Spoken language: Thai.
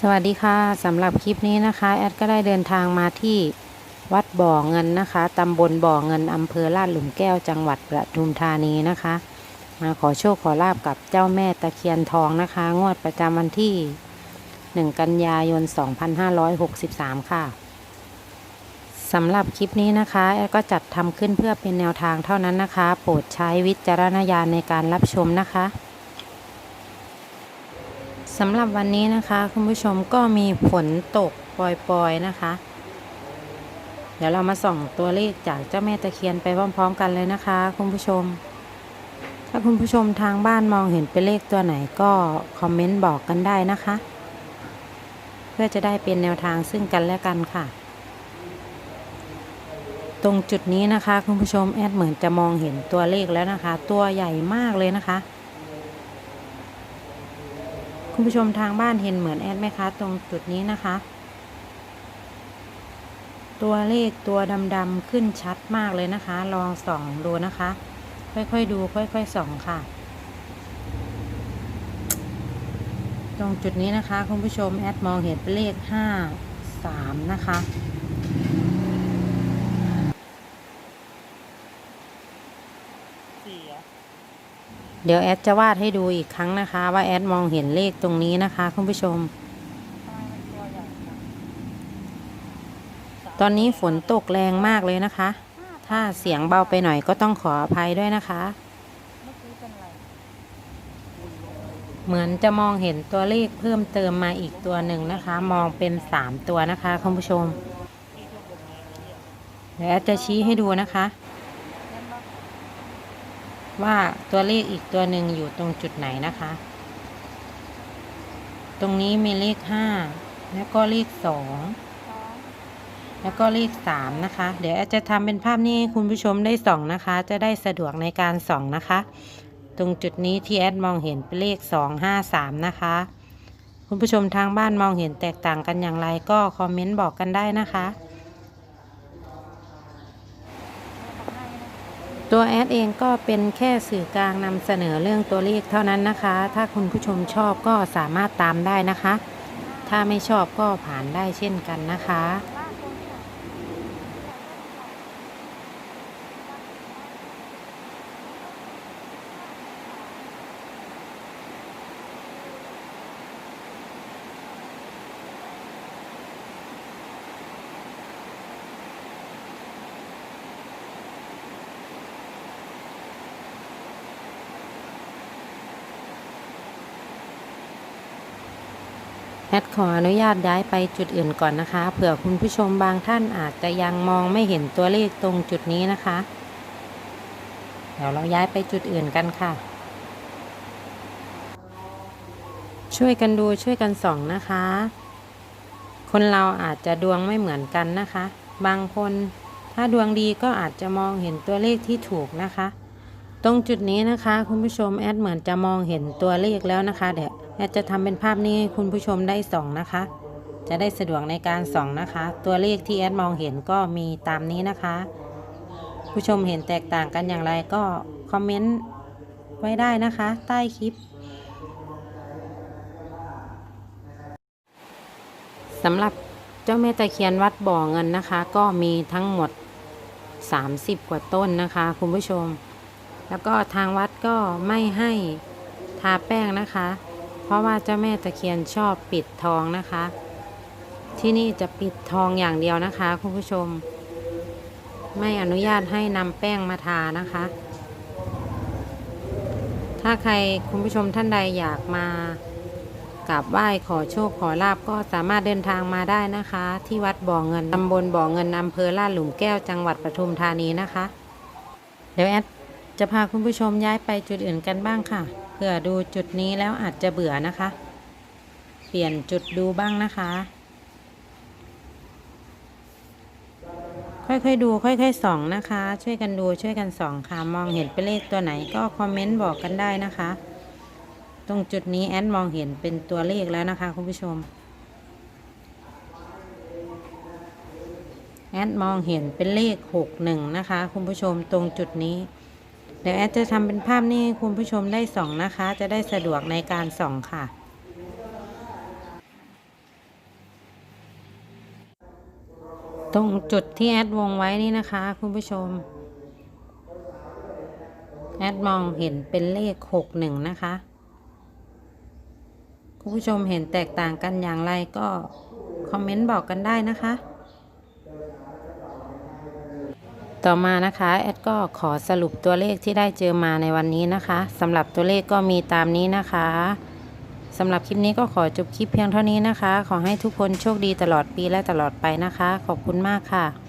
สวัสดีค่ะสำหรับคลิปนี้นะคะ แอดก็ได้เดินทางมาที่วัดบ่อเงินนะคะตำบลบ่อเงินอำเภอลาดหลุมแก้วจังหวัดประทุมธานีนะคะมาขอโชคขอลาบกับเจ้าแม่ตะเคียนทองนะคะ งวดประจำวันที่ 1 กันยายน 2563 ค่ะสำหรับคลิปนี้นะคะแอดก็จัดทำขึ้นเพื่อเป็นแนวทางเท่านั้นนะคะ โปรดใช้วิจารณญาณในการรับชมนะคะ สำหรับวันนี้นะคะ คุณผู้ชมก็มีฝนตกปล่อยๆนะคะ เดี๋ยวเรามาส่องตัวเลขจากเจ้าแม่ตะเคียนไปพร้อม ๆ กันเลยนะคะ คุณผู้ชม ถ้าคุณผู้ชมทางบ้านมองเห็นเป็นเลขตัวไหนก็คอมเมนต์บอกกันได้นะคะ เพื่อจะได้เป็นแนวทางซึ่งกันและกันค่ะ ตรงจุดนี้นะคะ คุณผู้ชมแอดเหมือนจะมองเห็นตัวเลขแล้วนะคะ ตัวใหญ่มากเลยนะคะ คุณผู้ชมทางบ้านเห็นเหมือนแอดไหมคะ ตรงจุดนี้นะคะ ตัวเลขตัวดำๆขึ้นชัดมากเลยนะคะ ลองส่องดูนะคะ ค่อยๆดู ค่อยๆส่องค่ะ ตรงจุดนี้นะคะ คุณผู้ชมแอดมองเห็นเป็นเลขห้าสามนะคะสี่ เดี๋ยวแอดจะวาดให้ดูอีกครั้งนะคะ ว่าแอดมองเห็นเลขตรงนี้นะคะคุณผู้ชม ตอนนี้ฝนตกแรงมากเลยนะคะ ถ้าเสียงเบาไปหน่อยก็ต้องขออภัยด้วยนะคะ เหมือนจะมองเห็นตัวเลขเพิ่มเติมมาอีกตัวหนึ่งนะคะ มองเป็นสามตัวนะคะคุณผู้ชมเดี๋ยวแอดจะชี้ให้ดูนะคะ ว่าตัวเลขอีกตัวหนึ่งอยู่ตรงจุดไหนนะคะ ตรงนี้มีเลขห้าแล้วก็เลขสองแล้วก็เลขสามนะคะ เดี๋ยวแอดจะทำเป็นภาพนี้คุณผู้ชมได้ส่องนะคะ จะได้สะดวกในการส่องนะคะ ตรงจุดนี้ที่แอดมองเห็นเป็นเลขสองห้าสามนะคะ คุณผู้ชมทางบ้านมองเห็นแตกต่างกันอย่างไรก็คอมเมนต์บอกกันได้นะคะ ตัวแอดเองก็เป็นแค่สื่อกลางนำเสนอเรื่องตัวเลขเท่านั้นนะคะ ถ้าคุณผู้ชมชอบก็สามารถตามได้นะคะ ถ้าไม่ชอบก็ผ่านได้เช่นกันนะคะ แอดขออนุญาตย้ายไปจุดอื่นก่อนนะคะ เผื่อคุณผู้ชมบางท่านอาจจะยังมองไม่เห็นตัวเลขตรงจุดนี้นะคะ เดี๋ยวเราย้ายไปจุดอื่นกันค่ะ ช่วยกันดูช่วยกันส่องนะคะ คนเราอาจจะดวงไม่เหมือนกันนะคะ บางคนถ้าดวงดีก็อาจจะมองเห็นตัวเลขที่ถูกนะคะ ตรงจุดนี้นะคะ คุณผู้ชมแอดเหมือนจะมองเห็นตัวเลขแล้วนะคะเดี๋ยว แอดจะทำเป็นภาพนี้ให้คุณผู้ชมได้ส่องนะคะ จะได้สะดวกในการส่องนะคะ ตัวเลขที่แอดมองเห็นก็มีตามนี้นะคะ ผู้ชมเห็นแตกต่างกันอย่างไรก็คอมเมนต์ไว้ได้นะคะ ใต้คลิปสำหรับเจ้าแม่ตะเคียนวัดบ่อเงินนะคะ ก็มีทั้งหมด 30 กว่าต้นนะคะ คุณผู้ชม แล้วก็ทางวัดก็ไม่ให้ทาแป้งนะคะ เพราะว่าเจ้าแม่ตะเคียนชอบปิดทองนะคะ ที่นี่จะปิดทองอย่างเดียวนะคะคุณผู้ชม ไม่อนุญาตให้นำแป้งมาทานะคะ ถ้าใครคุณผู้ชมท่านใดอยากมากราบไหว้ขอโชคขอลาบก็สามารถเดินทางมาได้นะคะ ที่วัดบ่อเงินตำบลบ่อเงินอำเภอลาดหลุมแก้วจังหวัดปทุมธานีนะคะ เดี๋ยวแอดจะพาคุณผู้ชมย้ายไปจุดอื่นกันบ้างค่ะ เพื่อดูจุดนี้แล้วอาจจะเบื่อนะคะ เปลี่ยนจุดดูบ้างนะคะ ค่อยๆดูค่อยๆส่องนะคะ ช่วยกันดูช่วยกันส่องค่ะมองเห็นเป็นเลขตัวไหนก็คอมเมนต์บอกกันได้นะคะ ตรงจุดนี้แอดมองเห็นเป็นตัวเลขแล้วนะคะคุณผู้ชมแอดมองเห็นเป็นเลขหกหนึ่งนะคะ คุณผู้ชมตรงจุดนี้ ดี๋ยวแอดจะทำเป็นภาพนี่คุณผู้ชมได้ส่องนะคะ จะได้สะดวกในการส่องค่ะ ตรงจุดที่แอดวงไว้นี่นะคะ คุณผู้ชม แอดมองเห็นเป็นเลขหกหนึ่งนะคะ คุณผู้ชมเห็นแตกต่างกันอย่างไรก็ คอมเมนต์บอกกันได้นะคะ ต่อมานะคะแอดก็ขอสรุปตัวเลขที่ได้เจอมาในวันนี้นะคะสำหรับตัวเลขก็มีตามนี้นะคะสำหรับคลิปนี้ก็ขอจบคลิปเพียงเท่านี้นะคะ ขอให้ทุกคนโชคดีตลอดปีและตลอดไปนะคะ ขอบคุณมากค่ะ